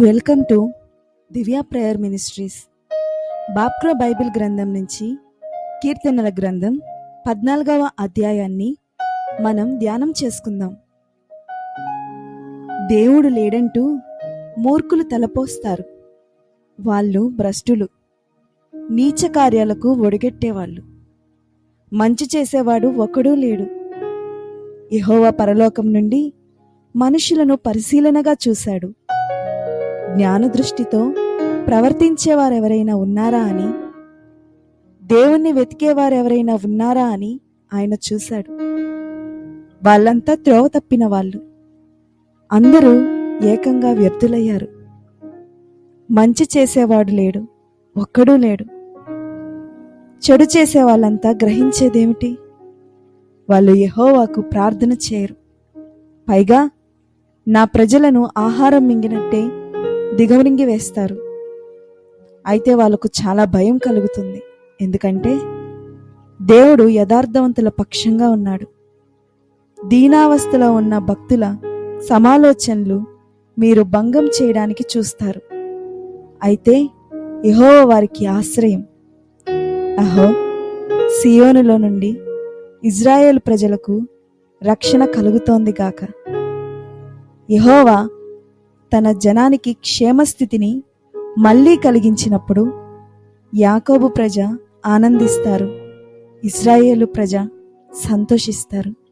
Welcome to Divya prayer ministries. బాప్క్రో Bible గ్రంథం నుంచి కీర్తనల గ్రంథం పద్నాలుగవ అధ్యాయాన్ని మనం ధ్యానం చేసుకుందాం. దేవుడు లేడంటూ మూర్ఖులు తలపోస్తారు. వాళ్ళు భ్రష్టులు. నీచ కార్యాలకు ఒడిగట్టేవాళ్ళు. మంచి చేసేవాడు ఒకడూ లేడు. యెహోవా పరలోకం నుండి మనుషులను పరిశీలనగా చూశాడు. జ్ఞాన దృష్టితో ప్రవర్తించేవారెవరైనా ఉన్నారా అని? దేవుణ్ణి వెతికేవారెవరైనా ఉన్నారా అని ఆయన చూశాడు. వాళ్ళంతా త్రోవ తప్పిన వాళ్ళు. అందరూ ఏకంగా వ్యర్థులయ్యారు. మంచి చేసేవాడు లేడు ఒక్కడూ లేడు. చెడు చేసే వాళ్ళంతా గ్రహించేదేమిటి? వాళ్ళు యహోవాకు ప్రార్థన చేయరు. పైగా నా ప్రజలను ఆహారం మింగినట్టే దిగవరింగి వేస్తారు అయితే వాళ్ళకు చాలా భయం కలుగుతుంది. ఎందుకంటే దేవుడు యథార్థవంతుల పక్షంగా ఉన్నాడు. దీనావస్థలో ఉన్న భక్తుల సమాలోచనలు మీరు భంగం చేయడానికి చూస్తారు. అయితే యెహోవ వారికి ఆశ్రయం. అహో సియోనులో నుండి ఇజ్రాయేల్ ప్రజలకు రక్షణ కలుగుతోంది గాక. యహోవా తన జనానికి క్షేమస్థితిని మళ్ళీ కలిగించినప్పుడు యాకోబు ప్రజ ఆనందిస్తారు. ఇస్రాయేలు ప్రజ సంతోషిస్తారు.